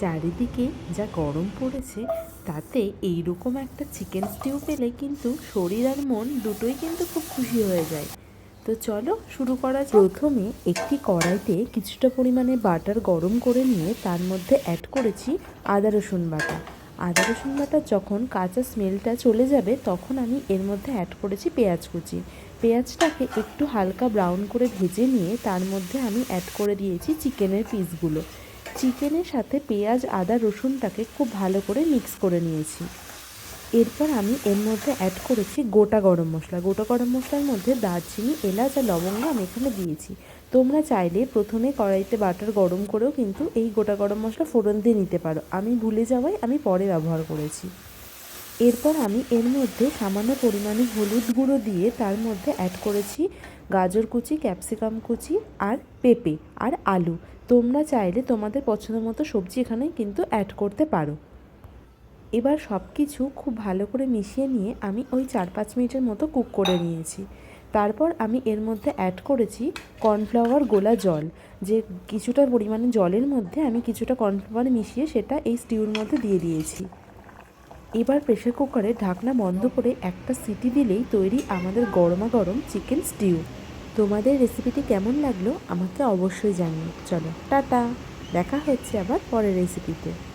চারিদিকে যা গরম পড়েছে, তাতে এই রকম একটা চিকেন স্টিউ পেলে কিন্তু শরীর আর মন দুটোই কিন্তু খুব খুশি হয়ে যায়। তো চলো শুরু করা যাক। প্রথমে একটি কড়াইতে কিছুটা পরিমাণে বাটার গরম করে নিয়ে তার মধ্যে অ্যাড করেছি আদা রসুন বাটা। আদা রসুন বাটা যখন কাঁচা স্মেলটা চলে যাবে, তখন আমি এর মধ্যে অ্যাড করেছি পেঁয়াজ কুচি। পেঁয়াজটাকে একটু হালকা ব্রাউন করে ভেজে নিয়ে তার মধ্যে আমি অ্যাড করে দিয়েছি চিকেনের পিসগুলো চিকেনের সাথে পেঁয়াজ, আদা রসুনটাকে খুব ভালো করে মিক্স করে নিয়েছি। এরপর আমি এর মধ্যে অ্যাড করেছি গোটা গরম মশলা। গোটা গরম মশলার মধ্যে দারচিনি, এলাচ আর লবঙ্গ আমি এখানে দিয়েছি। তোমরা চাইলে প্রথমে কড়াইতে বাটার গরম করেও কিন্তু এই গোটা গরম মশলা ফোড়ন দিয়ে নিতে পারো। আমি ভুলে যাওয়াই আমি পরে ব্যবহার করেছি। এরপর আমি এর মধ্যে সামান্য পরিমাণে হলুদ গুঁড়ো দিয়ে তার মধ্যে অ্যাড করেছি গাজর কুচি ক্যাপসিকাম কুচি আর পেঁপে আর আলু। তোমরা চাইলে তোমাদের পছন্দ মতো সবজি এখানে কিন্তু অ্যাড করতে পারো। এবার সব কিছু খুব ভালো করে মিশিয়ে নিয়ে আমি ওই চার পাঁচ মিনিটের মতো কুক করে নিয়েছি। তারপর আমি এর মধ্যে অ্যাড করেছি কর্নফ্লাওয়ার গোলা জল। যে কিছুটা পরিমাণে জলের মধ্যে আমি কিছুটা কর্নফ্লাওয়ার মিশিয়ে সেটা এই স্টিউর মধ্যে দিয়ে দিয়েছি। এবার প্রেশার কুকারে ঢাকনা বন্ধ করে একটা সিটি দিলেই তৈরি আমাদের গরমা গরম চিকেন স্টিউ তোমাদের রেসিপিটি কেমন লাগল আমাকে অবশ্যই জানিও। চলো, টাটা। দেখা হচ্ছে আবার পরের রেসিপিতে